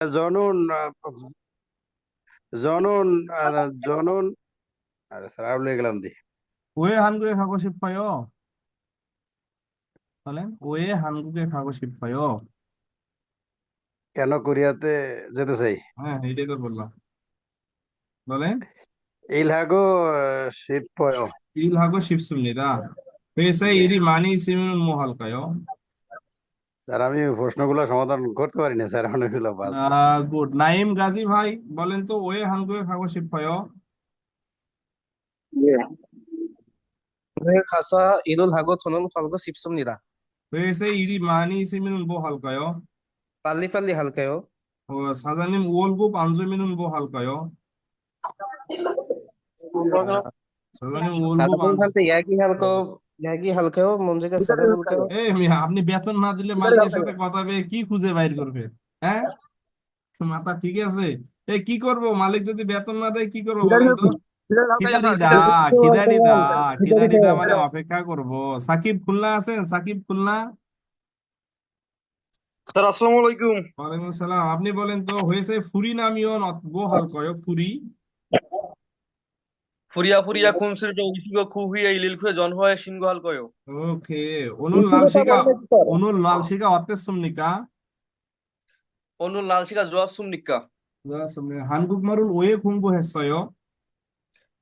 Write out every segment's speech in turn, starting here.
জনন জনন জনন আরে স্যার আউলে গেলাম দি। ওয়ে হানগুয়ে খাগো শিবপায় বলেন ওয়ে হানগুকে খাগো শিবপায় কেন কোরিয়াতে যেতে চাই? হ্যাঁ এটাই তো বললাম। বলেন। ইলহাগো শিবপায় ইলহাগো শিবসুন্নিদা পেসাই ইরি মানি সিমুন সিমিনুল মোহালকায়। স্যার আমি প্রশ্নগুলো সমাধান করতে পারি না স্যার অনেকগুলো গুড। নাইম গাজী ভাই বলেন তো ওয়ে হানগুয়ে খাগো শিফায় ওয়ে খাসা ইদুল হাগো ফালগো নিরা। হয়েছে ইরি মানি ইসিমিনুন বো হালকায়ো? পাল্লি পাল্লি হালকায়ো। ও সাজানিম ওলগু পাঞ্জমিনুন বো হালকায়? সাজানিম বো হালকায় ম্যাগি হালকাও মঞ্জিকা হালকাও আপনি বেতন না দিলে মালিকের সাথে কথা বলে কি খুঁজে বাইর করবে? হ্যাঁ? মাথা ঠিক আছে? এ কি করব? মালিক যদি বেতন না দেয় কি করব বলেন তো দা দা দা মানে অপেক্ষা করব। সাকিব খুলনা আছেন? সাকিব খুলনা? স্যার আসসালামু আলাইকুম। ওয়ালাইকুম আসসালাম। আপনি বলেন তো হয়েছে ফুরি নামিও গো হালকয় ফুরি। 후리야 후리야 네. 곰슬도 우시고 그 후에 일일 후에 전화에 신고할 거요. 오케이. 오늘 날씨가 오늘 날씨가 어땠습니까? 오늘 날씨가 좋았습니까? 좋았습니다. 한국말을 왜 공부했어요?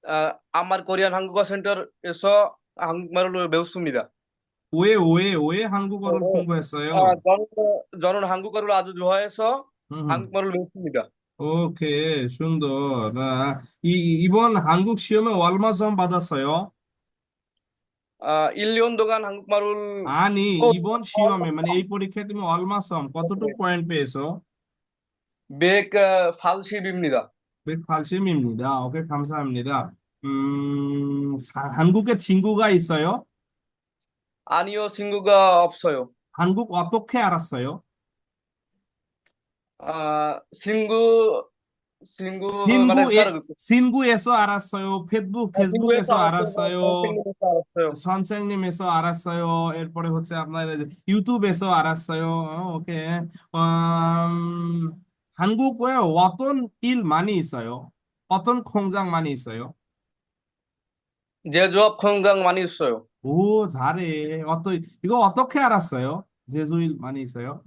아, 아마 코리안 한국어 센터에서 한국말을 배웠습니다. 왜, 왜, 왜 한국어를 공부했어요? 아, 저는, 저는 한국어를 아주 좋아해서 음. 한국말을 배웠습니다. 오케이, 순도. 아, 이, 이번 한국 시험에 얼마 점 받았어요? 아, 1년 동안 한국말을 아니, 어, 이번 시험에, মানে এই পরীক্ষায় তুমি 얼마 점, কতটুকু পয়েন্ট পেয়েছো? 180입니다. 180입니다. 오케이, 감사합니다. 음, 사- 한국에 친구가 있어요? 아니요, 친구가 없어요. 한국 어떻게 알았어요? 아, 신구, 신구 말해서 알아요. 친구에서 알았어요. 페북 아, 페이스북에서 알았어요. 선생님에서 알았어요. 에르포레 호세 아브나이레 유튜브에서 알았어요. 어, 오케이. 음, 한국에 어떤 일 많이 있어요? 어떤 공장 많이 있어요? 제조업 공장 많이 있어요. 오, 잘해. 어떠, 이거 어떻게 알았어요? 제조일 많이 있어요?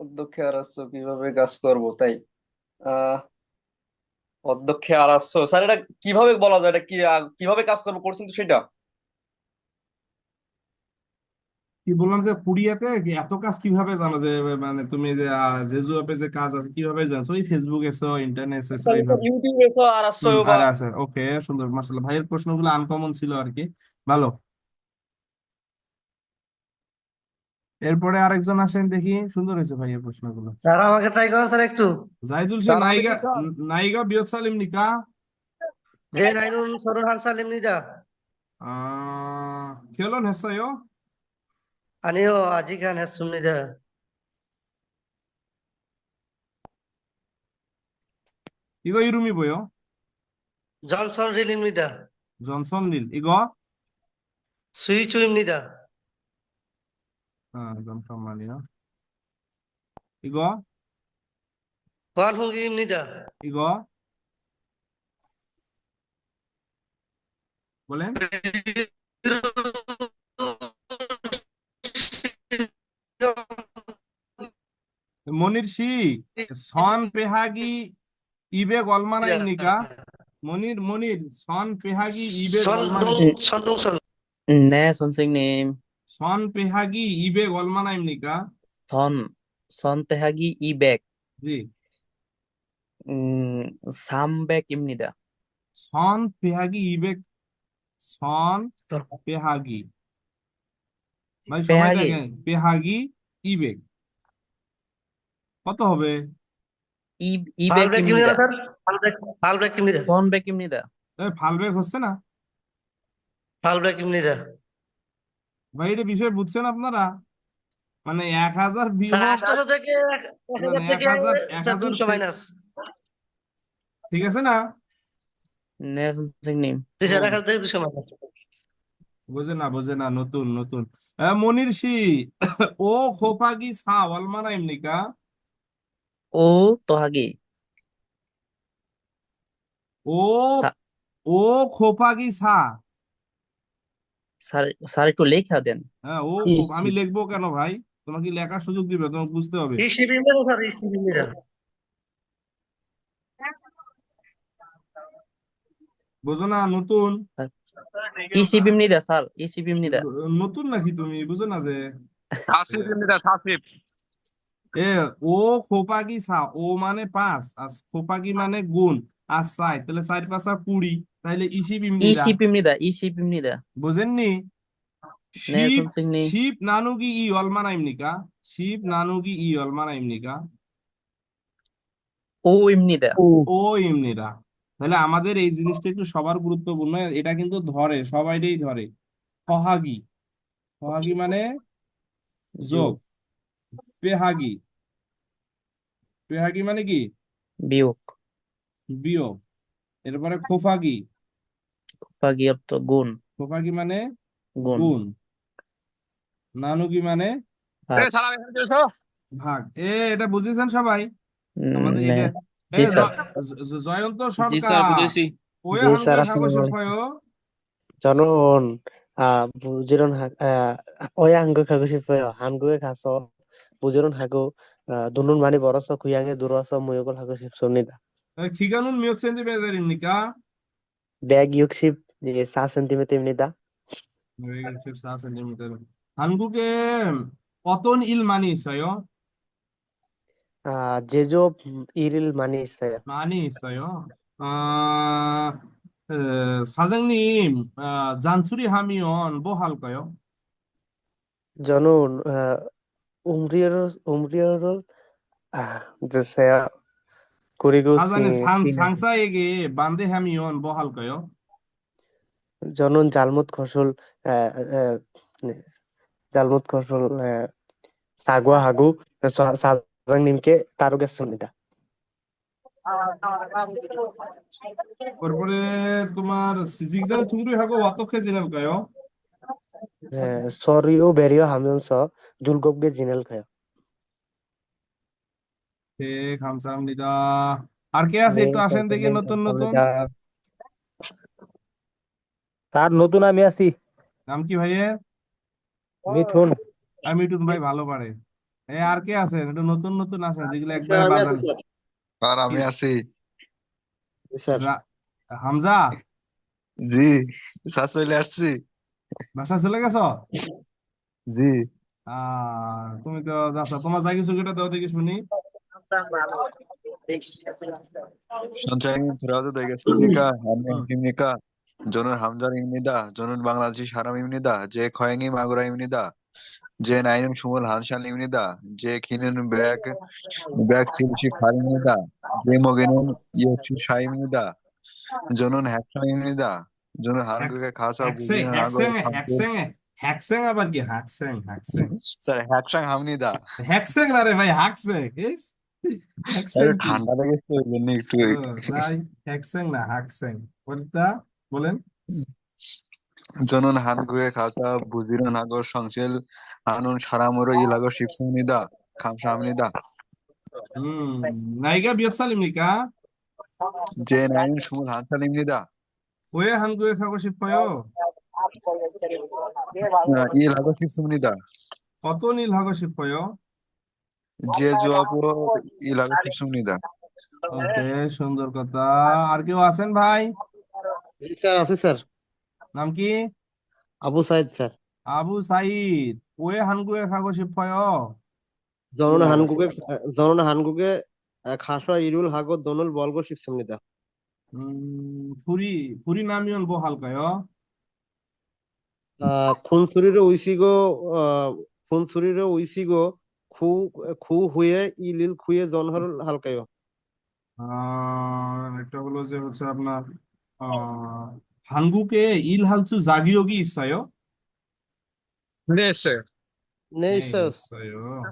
অধ্যক্ষে আরাস্য কীভাবে কাজ করব তাই? আহ অধ্যক্ষে আরাস্য স্যার এটা কীভাবে বলা যায়? এটা কি কীভাবে কাজ করব করছেন তো সেটা? কি বললাম যে পুরিয়াতে এত কাজ কীভাবে জানো যে মানে তুমি যে জেজু অ্যাপে যে কাজ আছে কীভাবে জানছো? ওই ফেসবুক এসো ইন্টারনেট এসো ইউটিউব এসো আর আসছো আর আছে ওকে সুন্দর মাশাআল্লাহ। ভাইয়ের প্রশ্নগুলো আনকমন ছিল আর কি। ভালো। এরপরে আরেকজন আসেন দেখি সুন্দর হয়েছে ভাইয়ের প্রশ্নগুলো স্যার আমাকে ট্রাই করেন স্যার একটু জাহিদুল শেখ স্যার, আমাকে নায়িকা কি স্যার? নায়িকা বিয়ত সালিম নিকা 제 나이는 서른 한 살입니다. 아 결혼했어요? 아니요, 아직 안 했습니다. 이거 이름이 뭐요? 존슨 릴입니다. 존슨 릴 이거? 스위추입니다. 아 잠깐만요 이거? 관홍기입니다. 이거? বলেন মনির 씨 선 빼하기 200 얼마나입니까? মনির মনির 선 빼하기 200 얼마나 সন পেহাগি ইবেগ অলমানা ইমনিকা সন সন পেহাগি ইবেগ জি এমনি ইমনিদা সন পেহাগি ইবেগ সন পেহাগি মানে সবাই দেখেন পেহাগি ইবেগ কত হবে? ইবেগ ইমনিদা ফালবেগ ইমনিদা সন বেগ হচ্ছে না ফালবেগ ইমনিদা ভাই এটা বিষয় বুঝছেন আপনারা? মানে এক হাজার মানে থেকে এক হাজার এক হাজার মাইনাস। ঠিক আছে না? বোঝে না বোঝে না নতুন নতুন। মনির সি ও খোপাগি সা অলমানা এমনিকা ও তোহাগি। ও ও খোপাগি সা। স্যার স্যার একটু লেখা দেন। হ্যাঁ ও আমি লিখব কেন ভাই? তোমাকে লেখার সুযোগ দিবে? তোমাকে বুঝতে হবে। বুঝো না নতুন। স্যার নতুন নাকি তুমি? বুঝো না যে। এ ও খোপাগি সা ও মানে পাঁচ আর খোপাগি মানে গুণ। আর সাইড তাহলে সাইড পাশা কুড়ি তাহলে ইসিপ ইমনিদা ইসিপ ইমনিদা ইসিপ ইমনিদা বুঝেননি? শিপ শিপ নানুকি ই অলমানা ইমনিকা শিপ নানুকি ই অলমানা ইমনিকা ও ইমনিদা ও। ইমনিদা তাহলে আমাদের এই জিনিসটা একটু সবার গুরুত্বপূর্ণ। এটা কিন্তু ধরে সবাইটাই ধরে। ফহাগি। ফহাগি মানে যোগ। পেহাগি। পেহাগি মানে কি? বিয়োগ। বিয়োগ এরপরে খোফাগি। খোফাগি অর্থ গুণ। খোফাগি মানে? গুণ। গুণ। নানুগি মানে? ভাগ। এ এটা বুঝেছেন সবাই? আমাদের এটা জয়ন্ত সরকার। বুঝেছি। ওয়া বরস দুরস শিবসনিদা 요. 한국에 가서 부지런하고 아, 돈을 많이 벌어서 고향에 들어와서 무역을 하고 싶습니다. 기간은 몇 센티미터입니까? 164cm입니다. 164cm. 한국에 어떤 일 많이 있어요? 아, 제조업 일을 많이 있어요. 많이 있어요. 아, 어, 사장님, 어, 잔소리 하면 뭐 할까요? 저는 어, 음료를 음료를 아, 주세요. 그리고 사장님, 시- 상, 시간- 상사에게 반대하면 뭐 할까요? 저는 잘못 것을 에, 에, 네, 잘못 것을 에, 사과하고 사- 사장님께 따르겠습니다. 그러면 তোমার 직장 동료하고 어떻게 지낼까요? 에, 서로 배려하면서 즐겁게 지낼 거예요. ঠিক হামসাহামনিদা আর কে আছে হ্যাঁ, একটু আসেন দেখি নতুন নতুন। নতুন আমি আছি। নাম কি মিঠুন। আমি মিঠুন ভাই ভালো পারে। আর কে আছেন? একটু নতুন নতুন যেগুলো বাজার স্যার আমি আছি স্যার। হামজা? জি স্যার চলে আসছি। বাসা চলে গেছো? জি। আহ তুমি তো আচ্ছা তোমার যাই কিছু কেটে দাও দেখি শুনি। সঞ্চয় ধরাতে দেখে সুনিকা হামিং হিমনিকা জনুর হামজার ইমনিদা জনুর খয়েঙ্গি মাগুরা ইমনিদা যে নাইনুন সুমল হানশান ইমনিদা যে খিনুন ব্যাক ব্যাক সিলসি ফারিমনিদা যে মগিনুন জনুন হ্যাকসা ইমনিদা জনুর হানগুকে খাসা বুঝিনা নাগো আবার কি? হ্যাকসেং হ্যাকসেং। স্যার হ্যাকসেং হামনিদা হ্যাকসেং না ভাই হ্যাকসেং ইস। ঠান্ডা লেগেছে ওই জন্য একটু হ্যাকসেং না হাকসেং কোনটা বলেন। জনন হানগুয়ে খাসা বুজির নাগর সংসেল আনুন সারামরো ইলাগো শিবসুনিদা খামসামনিদা হুম নাইগা বিয়সালিমনিকা যে নাইন সুমুল হানসালিমনিদা ওয়ে হানগুয়ে খাগো শিবপয়ো ইলাগো শিবসুনিদা কত নীল হাগো শিবপয়ো 제 나이는 21살입니다. 왜 한국에 가고 싶어요? 일하고 싶습니다. 어떤 일 하고 싶어요? 제조업으로 일하고 싶습니다. ওকে সুন্দর কথা আর কেউ আছেন ভাই স্যার আছে স্যার নাম কি আবু সাইদ স্যার আবু সাইদ 왜 한국에 가고 싶어요? 저는 한국에 저는 한국에 가서 일을 하고 돈을 벌고 싶습니다. 음, 불이 불이 나면 뭐 할까요? 아, 콘소리를 오시고 어, 콘소리를 오시고 그, 그 후에 일일 후에 전화를 할까요? আহ, একটা হলো যে হচ্ছে আপনার আহ, 한국에 일할 수 자격이 있어요? 네, 있어요. 네, 네, 있어요. 있어요.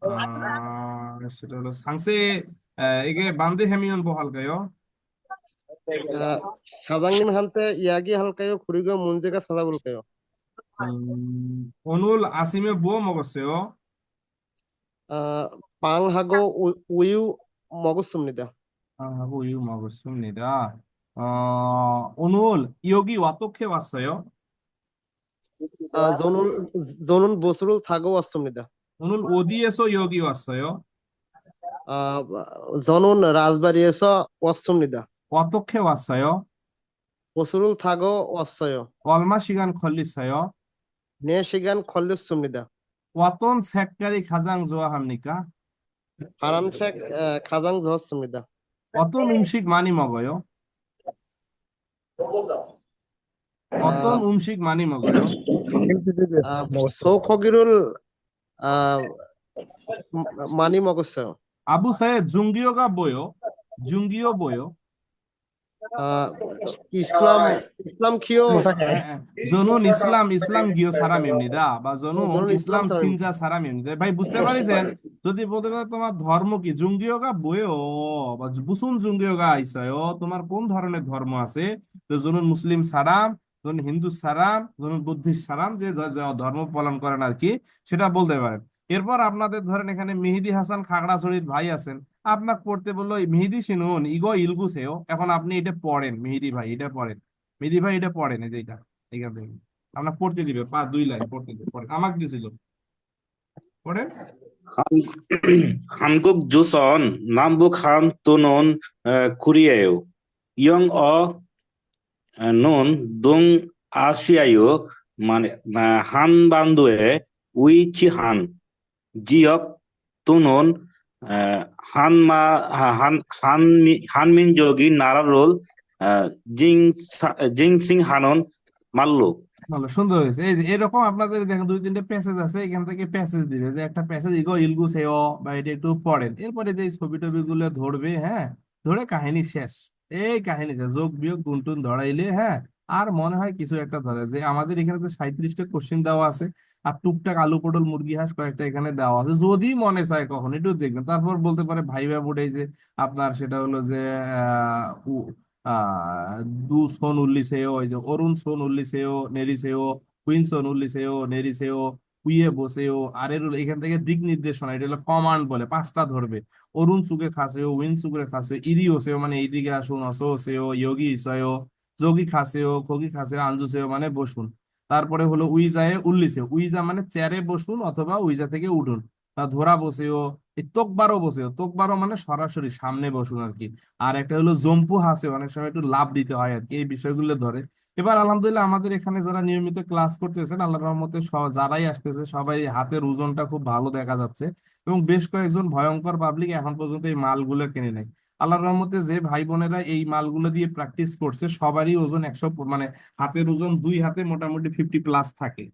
아, সেটা হলো 상세 에, 이게 반대하면 뭐 할까요? 아, 사장님한테 이야기할까요? 그리고 문제가 찾아볼까요? 음, 오늘 아침에 뭐 먹었어요? 아, 빵하고 우, 우유 먹었습니다. 하고 이유 먹었습니다. 어, 오늘 여기 어떻게 왔어요? 아, 저는 저는 버스를 타고 왔습니다. 오늘 어디에서 여기 왔어요? 아, 저는 라즈베리에서 왔습니다. 어떻게 왔어요? 버스를 타고 왔어요. 얼마 시간 걸렸어요? 4시간 걸렸습니다. ওয়াতন সেককারি খাজাং জোয়া হামনিকা হারাম শেখ খাজাং জোয়া সুমিদা অতন উমশিক মানি মগয়? অতন উমশিক মানি মগয়? সো খগিরুল মানি মগস আবু সাহেব জুঙ্গিও গা বয়? জুঙ্গিও বয়? হ্যাঁ, হ্যাঁ। ইসলাম ইসলাম কিও জনুন ইসলাম ইসলাম গিও সারা মেমনি দা বা জনুন ইসলাম সিনজা সারা মেমনি দা ভাই বুঝতে পারিছেন? যদি বলতে পারে তোমার ধর্ম কি? জুঙ্গিয়োগা বয়েও বা বুসুন জুঙ্গিয়োগা আইসয়। তোমার কোন ধরনের ধর্ম আছে? তো জনুন মুসলিম সারাম জনুন হিন্দু সারাম জনুন বুদ্ধিস্ট সারাম যে ধর্ম পালন করেন আর কি সেটা বলতে পারেন। এরপর আপনাদের ধরেন এখানে মেহেদি হাসান খাগড়াছড়ির ভাই আছেন। আপনাকে পড়তে বলল মেহেদি শুনুন ইগো ইলগুসেও, এখন আপনি এটা পড়েন, মেহেদি ভাই, এটা পড়েন, মেহেদি ভাই এটা পড়েন, এই যে এটা এখান থেকে। আপনার পড়তে দিবে, পা, দুই লাইন পড়তে দিবে, পড়েন, আমাকে দিছিল। পড়েন? হামকুক জুসন, নামবুক হাম তুনন কুরিয়ায়ও ইয়ং অ নুন, দুং আসিয়ায়ও মানে হান বান্দুয়ে উইচি হান, জিয়ক তুনন হানমা হান হানমিন যোগী নারারোল জিং জিং সিং হানন মাল্লু। ভালো সুন্দর হয়েছে। এই এরকম আপনাদের দেখেন দুই তিনটে প্যাসেজ আছে, এখান থেকে প্যাসেজ দিবে। যে একটা প্যাসেজ ইগো ইলগু সেও বা এটা একটু পড়েন। এরপরে যে ছবি টবি গুলো ধরবে হ্যাঁ ধরে কাহিনী শেষ। এই কাহিনী শেষ। যোগ বিয়োগ গুনটুন ধরাইলে হ্যাঁ আর মনে হয় কিছু একটা ধরে। যে আমাদের এখানে তো সাঁত্রিশটা কোশ্চেন দেওয়া আছে। আর টুকটাক আলু পটল, মুরগি, হাঁস কয়েকটা এখানে দেওয়া আছে। যদি মনে চায় কখন একটু দেখবেন। তারপর বলতে পারে ভাইবা বোর্ডে যে আপনার সেটা হলো যে দু সোন উল্লিসেও এই যে অরুণ সোন উল্লিসেও নেরিসেও কুইন সোন উল্লিসেও নেরিসেও কুইয়ে বসেও আরেরুল এখান থেকে দিক নির্দেশনা, এটা হলো কমান্ড বলে, পাঁচটা ধরবে। অরুণ সুকে খাসেও উইন সুকে খাসেও ইদি ওসেও মানে এইদিকে আসুন, অসো ওসেও ইয়োগি ইসেও যোগী খাসেও খগি খাসেও আঞ্জুসেও মানে বসুন। তারপরে হলো উইজায়ে উল্লিসে উইজা মানে চেয়ারে বসুন অথবা উইজা থেকে উঠুন। ধরা বসেও, এই তোকবারও বসেও। তোকবারও মানে সরাসরি সামনে বসুন আর কি। আর একটা হলো জম্পু হাসে অনেক সময় একটু লাভ দিতে হয় আর কি, এই বিষয়গুলো ধরে। এবার আলহামদুলিল্লাহ আমাদের এখানে যারা নিয়মিত ক্লাস করতেছেন, আল্লাহ রহমতে যারাই আসতেছে, সবাই হাতের ওজনটা খুব ভালো দেখা যাচ্ছে। এবং বেশ কয়েকজন ভয়ঙ্কর পাবলিক এখন পর্যন্ত এই মালগুলো কিনে নেয়। আল্লাহর রহমতে যে ভাই বোনেরা এই মালগুলো দিয়ে প্র্যাকটিস করছে, সবারই ওজন একশো মানে হাতের ওজন দুই হাতে মোটামুটি ফিফটি প্লাস থাকে।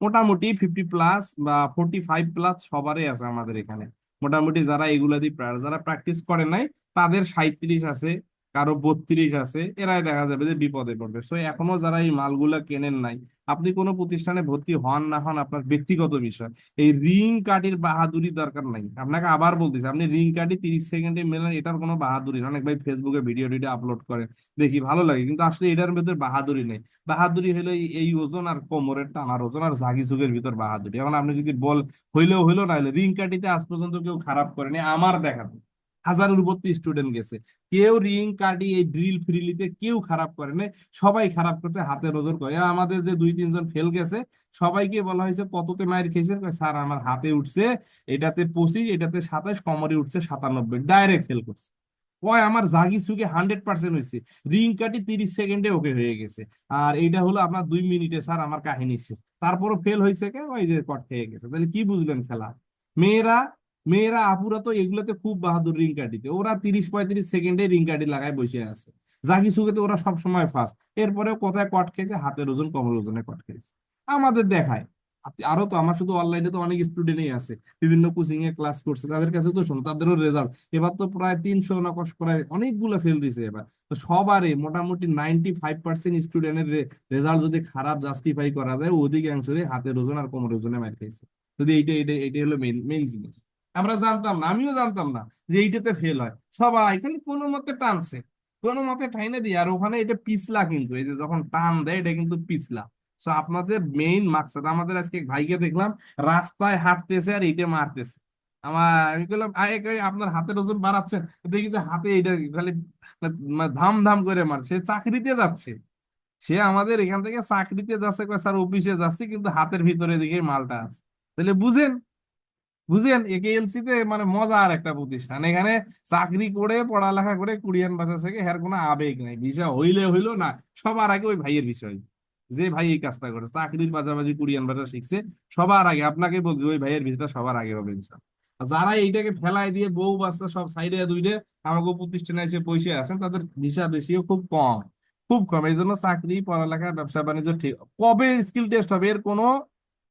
মোটামুটি ফিফটি প্লাস বা ফোর্টি ফাইভ প্লাস সবারই আছে আমাদের এখানে। মোটামুটি যারা এগুলা দিয়ে যারা প্র্যাকটিস করে নাই, তাদের সাঁইত্রিশ আছে, কারও বত্রিশ আছে, এরাই দেখা যাবে যে বিপদে পড়বে। সো এখনও যারা এই মালগুলা কেনেন নাই আপনি কোনো প্রতিষ্ঠানে ভর্তি হন না হন আপনার ব্যক্তিগত বিষয়। এই রিং কার্ডের বাহাদুরি দরকার নাই। আপনাকে আবার বলতেছি, আপনি রিং কার্ডে তিরিশ সেকেন্ডে মেলেন, এটার কোনো বাহাদুরি। অনেক ভাই ফেসবুকে ভিডিও টিডিও আপলোড করেন দেখি ভালো লাগে। কিন্তু আসলে এটার ভিতর বাহাদুরি নেই। বাহাদুরি হলো এই এই ওজন আর কোমরের টানার ওজন আর ঝাঁকি ঝুঁকের ভিতর বাহাদুরি। এখন আপনি যদি বল, হইলেও হইল না হইলে রিং কাটিতে আজ পর্যন্ত কেউ খারাপ করেনি, আমার দেখা হাজারের উপর স্টুডেন্ট গেছে। কেউ রিং কাটি এই ড্রিল ফ্রিলিতে কেউ খারাপ করে নাই। সবাই খারাপ করছে হাতের ওজন করে। আমাদের যে দুই তিনজন ফেল গেছে সবাইকে বলা হয়েছে কততে মায়ের খেয়েছেন? কয়, স্যার আমার হাতে উঠছে এটাতে পঁচিশ এটাতে সাতাশ কমরে উঠছে সাতানব্বই ডাইরেক্ট ফেল করছে। ওই আমার জাগি সুগে হান্ড্রেড পার্সেন্ট হয়েছে। রিং কাটি তিরিশ সেকেন্ডে ওকে হয়ে গেছে। আর এইটা হলো আপনার দুই মিনিটে স্যার আমার কাহিনী শেষ। তারপরও ফেল হয়েছে কে? ওই যে কট খেয়ে গেছে। তাহলে কি বুঝলেন খেলা? মেয়েরা মেয়েরা আপুরা তো এগুলোতে খুব বাহাদুর রিং কাটিতে ওরা তিরিশ পঁয়ত্রিশ সেকেন্ডে রিং কাটি লাগায় বসে আছে। জাগি সুগেতে ওরা সব সময় ফার্স্ট এরপরেও কোথায় কট খেয়েছে? হাতের ওজন কমর ওজনে কট খেয়েছে। আমাদের দেখায়। আরও তো আমার শুধু অনলাইনে তো অনেক স্টুডেন্টই আছে। বিভিন্ন কোচিং এ ক্লাস করছে। তাদের কাছে তো শোনো, তাদেরও রেজাল্ট এবার তো প্রায় তিনশো নকশ প্রায় অনেকগুলো ফেল দিছে এবার। তো সবারই মোটামুটি নাইনটি ফাইভ পার্সেন্ট স্টুডেন্টের রেজাল্ট যদি খারাপ জাস্টিফাই করা যায় অধিকাংশই হাতের ওজন আর কোমর ওজনে মার খাইছে যদি এইটা এইটা এইটা হলো মেইন মেইন জিনিস। আমরা জানতাম না, আমিও জানতাম না যে এইটাতে ফেল হয়। সবাই খালি কোনো মতে টানছে, কোনো মতে ঠাইনে দিয়ে, আর ওখানে এটা পিছলা কিন্তু, এই যে যখন টান দেয়, এটা কিন্তু পিছলা। সো আপনাদের মেইন মাকসাদ, আমাদের আজকে ভাইকে দেখলাম, রাস্তায় হাঁটতেছে আর এইটা মারতেছে। আমার, আমি বললাম আপনার হাতের ওজন বাড়াচ্ছেন দেখি যে হাতে এটা খালি মানে ধাম ধাম করে মার সে চাকরিতে যাচ্ছে। সে আমাদের এখান থেকে চাকরিতে যাচ্ছে স্যার, অফিসে যাচ্ছে, কিন্তু হাতের ভিতরে দিকে মালটা আছে। তাহলে বুঝেন বুঝেন একেএলসি তে মানে মজার একটা প্রতিষ্ঠান। এখানে চাকরি করে, পড়ালেখা করে কোরিয়ান ভাষা থেকে এর কোনো আবেগ নাই। ভিসা হইলে হইল না, সবার আগে ওই ভাইয়ের বিষয়। যে ভাই এই কাজটা করে, চাকরির পাশাপাশি কোরিয়ান ভাষা শিখছে, সবার আগে। আপনাকে বলছি, ওই ভাইয়ের ভিসাটা সবার আগে হবে যারা এইটাকে ফেলাই দিয়ে বউ বাচ্চা সব সাইডে দুইটে আমাকে প্রতিষ্ঠানে এসে বসে আছেন, তাদের ভিসা বেশিও খুব কম। খুব কম। এই জন্য চাকরি, পড়ালেখা, ব্যবসা, বাণিজ্য ঠিক, কবে স্কিল টেস্ট হবে, এর কোনো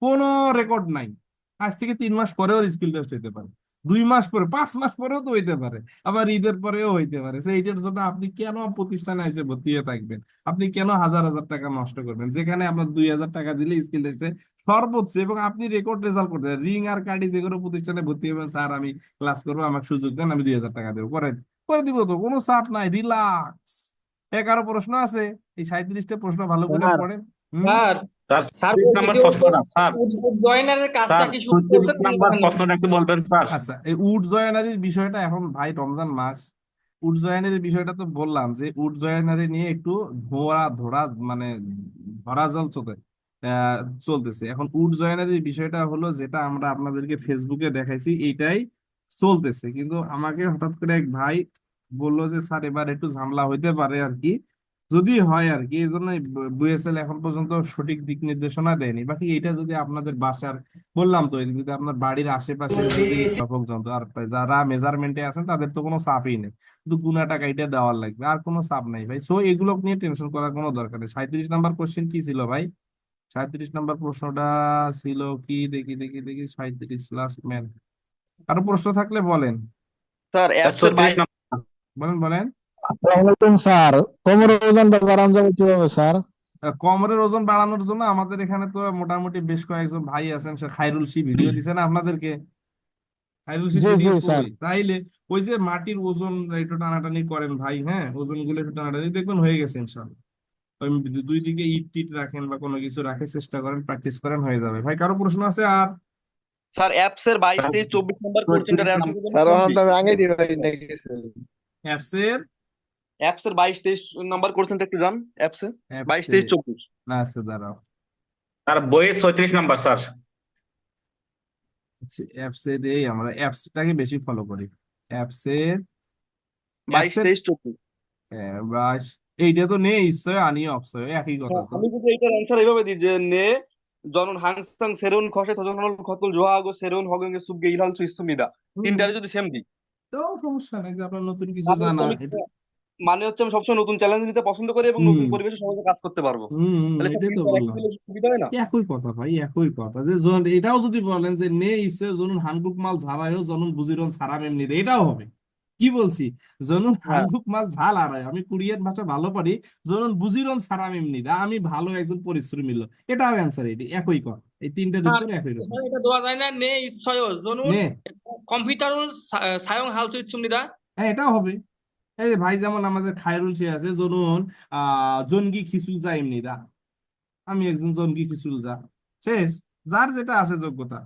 কোনো রেকর্ড নাই। আজ থেকে তিন মাস পরেও স্কিল টেস্ট হইতে পারে। দুই মাস পরে পাঁচ মাস পরেও তো হইতে পারে। আবার ঈদের পরেও হইতে পারে। সেইটার জন্য আপনি কেন প্রতিষ্ঠানে এসে ভর্তি হয়ে থাকবেন? আপনি কেন হাজার হাজার টাকা নষ্ট করবেন? যেখানে আপনার দুই হাজার টাকা দিলে স্কিল টেস্টে সর্বোচ্চ এবং আপনি রেকর্ড রেজাল্ট করতে রিং আর কার্ডে যে কোনো প্রতিষ্ঠানে ভর্তি হবেন। স্যার আমি ক্লাস করব আমাকে সুযোগ দেন আমি দুই হাজার টাকা দেবো। করে করে দিব তো কোনো চাপ নাই। রিল্যাক্স। এগারো প্রশ্ন আছে। এই সাঁত্রিশটা প্রশ্ন ভালো করে পড়েন? স্যার নাম্বার প্রশ্নটা স্যার। জয়েনারের কাজটা কি শুরু পঁচিশ নাম্বার প্রশ্নটা একটু বলবেন স্যার। আচ্ছা এই উড জয়েনারির বিষয়টা এখন ভাই রমজান মাস। উড জয়েনারির বিষয়টা তো বললাম যে উড জয়েনারি নিয়ে একটু ধোয়া ধরা মানে ধরা জল চলতে আহ, চলতেছে। এখন উড জয়নারির বিষয়টা হলো যেটা আমরা আপনাদেরকে ফেসবুকে দেখাইছি এইটাই চলতেছে। কিন্তু আমাকে হঠাৎ করে এক ভাই বলল যে স্যার এবার একটু ঝামেলা হইতে পারে আর কি। যদি হয় আর কি এই জন্য বুয়েসএল এখন পর্যন্ত সঠিক দিক নির্দেশনা দেয়নি। বাকি এটা যদি আপনাদের বাসার বললাম তো যদি আপনার বাড়ির আশেপাশে যদি যন্ত্র আর যারা মেজারমেন্টে আছেন তাদের তো কোনো চাপই নেই। শুধু গুনা টাকা এটা দেওয়ার লাগবে আর কোনো চাপ নাই ভাই। সো এগুলো নিয়ে টেনশন করার কোনো দরকার নেই। সাঁত্রিশ নাম্বার কোশ্চেন কি ছিল ভাই? সাঁত্রিশ নাম্বার প্রশ্নটা ছিল কি? দেখি দেখি দেখি সাঁত্রিশ লাস্ট ম্যান আরও প্রশ্ন থাকলে বলেন। স্যার বলেন বলেন। আসসালামাইকুম স্যার কোমরের ওজনটা বাড়ানো যাবে কীভাবে স্যার? কোমরের ওজন বাড়ানোর জন্য আমাদের এখানে তো মোটামুটি বেশ কয়েকজন ভাই আছেন সে খায়রুল সি ভিডিও দিছে না আপনাদেরকে? খায়রুল সি জি জি স্যার। তাইলে ওই যে মাটির ওজন একটু টানাটানি করেন ভাই হ্যাঁ? ওজনগুলো একটু টানাটানি দেখবেন হয়ে গেছে ইনশাল্লাহ ওই দু- দুই দিকে ইট টিট রাখেন বা কোনো কিছু রাখার চেষ্টা করেন প্র্যাকটিস করেন হয়ে যাবে। ভাই কারও প্রশ্ন আছে আর? স্যার অ্যাপসের বাইশ তেইশ চব্বিশ নাম্বার কোশ্চেনটার ছত্রিশ অ্যান্সার স্যার ওখান তো আমি আগে দিয়ে পারি না কিছু অ্যাপসের অ্যাপসের বাইশ তেইশ নাম্বার কোশ্চেনটা একটু জান অ্যাপসে। বাইশ তেইশ চব্বিশ। না আছে দাঁড়াও। স্যার বইয়ের ছত্রিশ নাম্বার স্যার। অ্যাপসের এই আমরা অ্যাপসটাকে বেশি ফলো করি। অ্যাপসের বাইশ তেইশ চব্বিশ। বাস এইটা তো নেই ইচ্ছয় আনি অপসয় একই কথা হ্যাঁ তো। আমি যদি এটার অ্যান্সার এইভাবে দিই যে নে জনন হাংসাং সেরুন খসে তজনল খতুল জোহাগো সেরুন হগঙ্গে সুবগে ইলহাল সুইসুমিদা তিনটারে যদি সেম দিই। তো সমস্যা নেই যে আপনার নতুন কিছু জানা মানে হচ্ছে আমি সবসময় নতুন চ্যালেঞ্জ নিতে পছন্দ করি এবং নতুন পরিবেশে সহজে কাজ করতে পারব। হুম তাহলে এটাই তো বললাম। সুবিধা হয় না? একই কথা ভাই একই কথা। যে জন এটাও যদি বলেন যে নে ইসে জনুন হানকুক মাল ঝাড়ায়ও জনুন বুজিরন ছাড়াম এমনি এটাও হবে। কি বলছি? জনুন হ্যাঁ। হানকুক মাল ঝাল আড়াই আমি কোরিয়ান ভাষা ভালো পারি জনুন বুজিরন ছাড়াম এমনি দা আমি ভালো একজন পরিশ্রমী লোক। এটাও অ্যান্সার এটি একই কথা। এই তিনটার স্যার উত্তর একই রকম। স্যার এটা দেওয়া যায় না নে ইচ্ছয়। জনুন নে। কম্পিউটারুল সায়ং হালসু ইচ্ছুমিদা হ্যাঁ এটাও হবে। এই ভাই যেমন আমাদের খায়রুল সে আছে, জনুন আহ জনগি খিসুল যা এমনি দা। আমি একজন জঙ্গি খিচুল যা। শেষ। যার যেটা আছে যোগ্যতা।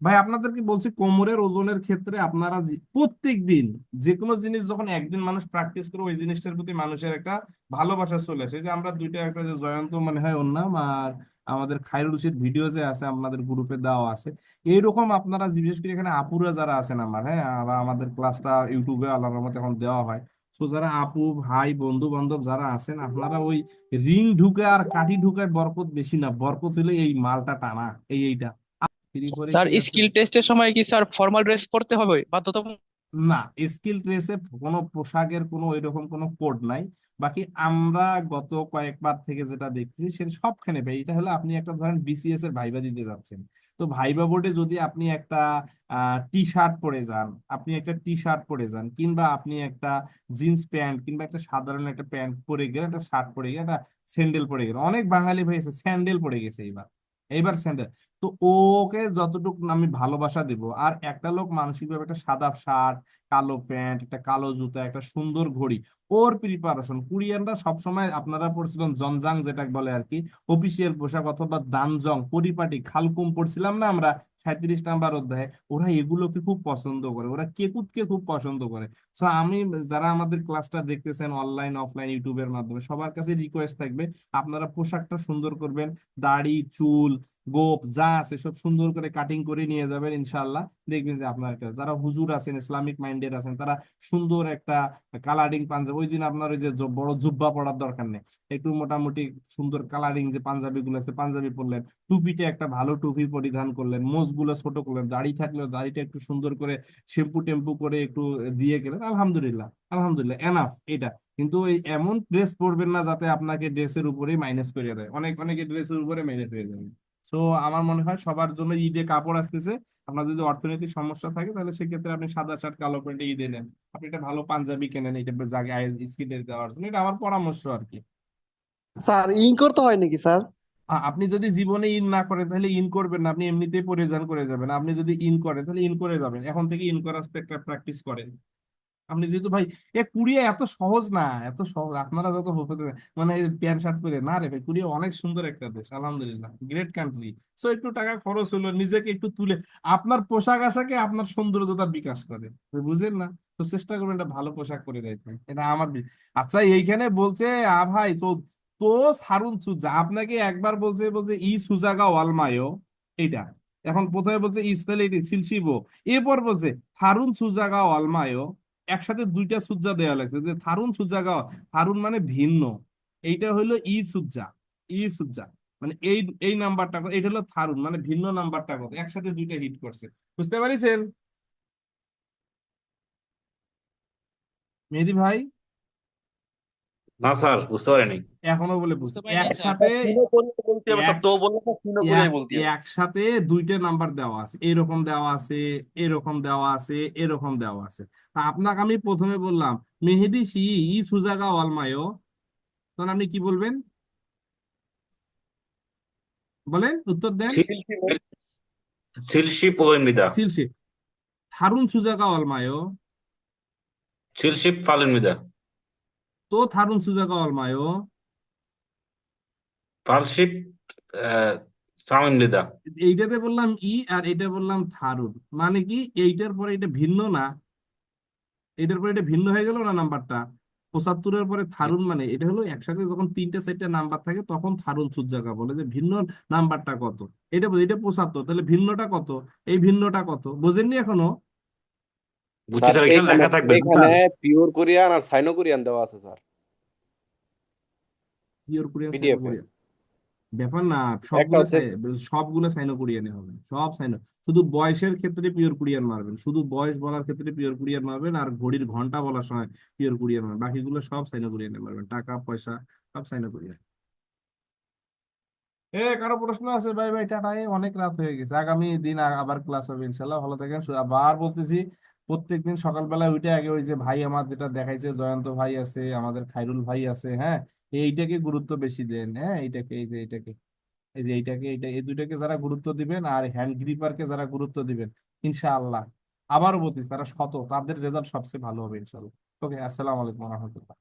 ভাই আপনাদেরকে বলছি, কোমরের ওজনের ক্ষেত্রে আপনারা প্রত্যেক দিন যে কোনো জিনিস যখন একদিন মানুষ প্র্যাকটিস করে, ওই জিনিসটার প্রতি মানুষের একটা ভালোবাসা চলে আসে। যে আমরা দুইটা একটা যে জয়ন্ত মনে হয় ওর আর আমাদের খায়রুল রশিদ ভিডিও যে আছে, আপনাদের গ্রুপে দেওয়া আছে। এইরকম আপনারা বিশেষ করে এখানে আপুরা যারা আছেন আমার হ্যাঁ আমাদের ক্লাসটা ইউটিউবে আল্লাহর মতো এখন দেওয়া হয় তো যারা আপু ভাই বন্ধু বান্ধব যারা আছেন আপনারা ওই রিং ঢুকে আর কাঠি ঢুকায় বরকত বেশি না। বরকত হলে এই মালটা টানা এই এইটা। স্যার স্কিল টেস্টের সময় কি স্যার ফর্মাল ড্রেস পরতে হবে? বাধ্যতামূলক? না স্কিল ড্রেসে কোনো পোশাকের কোনো ওইরকম কোনো কোড নাই। বাকি আমরা গত কয়েকবার থেকে যেটা দেখতেছি সেটা সবখানে ভাই এটা হলো আপনি একটা ধরেন বিসিএস এর ভাইবা দিতে যাচ্ছেন। তো ভাইবা বোর্ডে যদি আপনি একটা টি শার্ট পরে যান, আপনি একটা টি শার্ট পরে যান, কিংবা আপনি একটা জিন্স প্যান্ট কিংবা একটা সাধারণ একটা প্যান্ট পরে গেলেন, একটা শার্ট পরে গেলেন, একটা স্যান্ডেল পরে গেলেন, অনেক বাঙালি ভাই স্যান্ডেল পরে গেছে এইবার এইবার স্যান্ডেল। তো ওকে যতটুকু আমি ভালোবাসা দিব। আর একটা লোক মানসিকভাবে একটা সাদা শার্ট, কালো প্যান্ট, একটা কালো জুতা, একটা সুন্দর ঘড়ি, ওর প্রিপারেশন কোরিয়ানরা সবসময় আপনারা পড়ছিলেন জনজাং যেটা বলে আর কি অফিসিয়াল পোশাক অথবা দানজং, পরিপাটি, খালকুম পড়ছিলাম না আমরা সাঁত্রিশ নাম্বার অধ্যায়ে, ওরা এগুলোকে খুব পছন্দ করে, ওরা কেকুতকে খুব পছন্দ করে। তো আমি, যারা আমাদের ক্লাসটা দেখতেছেন অনলাইন অফলাইন ইউটিউবের মাধ্যমে, সবার কাছে রিকোয়েস্ট থাকবে, আপনারা পোশাকটা সুন্দর করবেন, দাড়ি, চুল গোপ, যা আছে সব সুন্দর করে কাটিং করে নিয়ে যাবেন ইনশাল্লাহ দেখবেন যে আপনার একটা, যারা হুজুর আছেন ইসলামিক মাইন্ডেড আছেন, তারা সুন্দর একটা কালারিং পাঞ্জাবি ওই দিন আপনার ওই যে বড় জুব্বা পড়ার দরকার নেই। একটু মোটামুটি সুন্দর কালারিং যে পাঞ্জাবি গুলো আছে, পাঞ্জাবি পরলেন টুপিটা একটা ভালো টুপি পরিধান করলেন, মোজগুলো ছোট করলেন, দাড়ি থাকলেও দাড়িটা একটু সুন্দর করে শ্যাম্পু টেম্পু করে একটু দিয়ে গেলেন, আলহামদুলিল্লাহ আলহামদুলিল্লাহ এনাফ এটা। কিন্তু ওই এমন ড্রেস পরবেন না যাতে আপনাকে ড্রেসের উপরেই মাইনাস করে দেয়। অনেক, অনেকে ড্রেসের উপরে মাইনাস হয়ে যাবে সো আমার মনে হয় সবার জন্য ঈদে কাপড় আসতেছে। আপনার যদি অর্থনৈতিক সমস্যা থাকে তাহলে সেক্ষেত্রে আপনি সাদা শার্ট কালো প্যান্ট ঈদে নেন। আপনি একটা ভালো পাঞ্জাবি কেনেন এটা জায়গায় স্কিন দেওয়ার জন্য। এটা আমার পরামর্শ আর কি। স্যার ইন করতে হয় নাকি স্যার? আপনি যদি জীবনে ইন না করেন তাহলে ইন করবেন না। আপনি এমনিতেই পরিধান করে যাবেন। আপনি যদি ইন করেন তাহলে ইন করে যাবেন। এখন থেকে ইন করার প্র্যাকটিস করেন। আপনি যেহেতু ভাই, এ কুড়িয়া এত সহজ না, এত সহজ, আপনারা যত মানে প্যান্ট শার্ট পরে, না রে ভাই, কুড়িয়া অনেক সুন্দর একটা দেশ, আলহামদুলিল্লাহ গ্রেট কান্ট্রি সো একটু টাকা খরচ হলো, নিজেকে একটু তুলে, আপনার পোশাক আশাকে আপনার সৌন্দর্যতা বিকাশ করে বুঝেন না? তো চেষ্টা করবেন একটা ভালো পোশাক পরে যাইতে, এটা আমার আচ্ছা এইখানে বলছে, আ ভাই, তো তো সারুন সুজা আপনাকে একবার বলছে বলছে, ই সুজাগা ওয়ালমায়ো এটা এখন প্রথমে বলছে ইসপেলিটি সিলসিবো, এরপর বলছে থারুন সুজাগা ওয়ালমায়ো একসাথে দুইটা সুজ্জা দেওয়া লাগছে। যে থারুন সুজাগা থারুন মানে ভিন্ন। এইটা হলো ই সুজ্জা ই সুজ্জা মানে এই এই নাম্বারটা? এটা হলো থারুন মানে ভিন্ন নাম্বারটা কত, একসাথে দুইটা হিট করছে। বুঝতে পারিছেন? মেহেদি ভাই? না স্যার, বুঝতে পারিনি। এখনও বলে বুঝতে আচ্ছা। একসাথে একসাথে দুইটা নাম্বার দেওয়া আছে এরকম দেওয়া আছে এরকম দেওয়া আছে এরকম দেওয়া আছে। তা আপনাকে আমি প্রথমে বললাম মেহেদি সি ই সুজাগা ওয়ালমায়ো তখন আপনি কি বলবেন? বলেন উত্তর দেন। সিলশি পোলেনমিদা সিলশি থারুন সুজাগা ওয়ালমায়ো। সিলশি পালেনমিদা তো থারুন সুজাগা অলমায়ো পার্সিপ এইটাতে বললাম ই আর এটা বললাম মানে কি এইটার পরে এটা ভিন্ন না? এটার পরে এটা ভিন্ন হয়ে গেল না নাম্বারটা? পঁচাত্তরের পরে থারুন মানে এটা হলো একসাথে যখন তিনটা নাম্বার থাকে তখন থারুন বলে যে ভিন্ন নাম্বারটা কত? এটা এটা পঁচাত্তর তাহলে ভিন্নটা কত? এই ভিন্নটা কত? বোঝেননি এখনও? পিওর কোরিয়ান আর সাইনো কোরিয়ান দেওয়া আছে sir. Pure Korean Sino Korean ব্যাপার না সবগুলো সবগুলো সাইনো কোরিয়ানে হবে। সব সাইনো শুধু বয়সের ক্ষেত্রে পিওর কোরিয়ান মারবেন শুধু বয়স বলার ক্ষেত্রে পিওর কোরিয়ান মারবেন আর ঘড়ির ঘণ্টা বলার সময় পিওর কোরিয়ান মারবেন। বাকিগুলো সব সাইনো কোরিয়ানে মারবেন টাকা পয়সা সব সাইনো কোরিয়ান এ কারও প্রশ্ন আছে? ভাই ভাই টাটা এ অনেক রাত হয়ে গেছে। আগামী দিন আবার ক্লাস হবে ইনশাল্লাহ ভালো থাকেন আবার বলতেছি প্রত্যেকদিন সকালবেলা উঠে আগে ওই যে ভাই আমার যেটা দেখাইছে জয়ন্ত ভাই আছে আমাদের খাইরুল ভাই আছে হ্যাঁ? এইটাকে গুরুত্ব বেশি দেন হ্যাঁ? এইটাকে, এই যে এইটাকে, এই যে এইটাকে, এইটা, এই দুইটাকে যারা গুরুত্ব দিবেন আর হ্যান্ড গ্রিপারকে যারা গুরুত্ব দিবেন, ইনশাআল্লাহ। আবার বলতেছি তারা শত, তাদের রেজাল্ট সবচেয়ে ভালো হবে, ইনশাআল্লাহ। ওকে আসসালামু আলাইকুম রহমতুল্লাহ।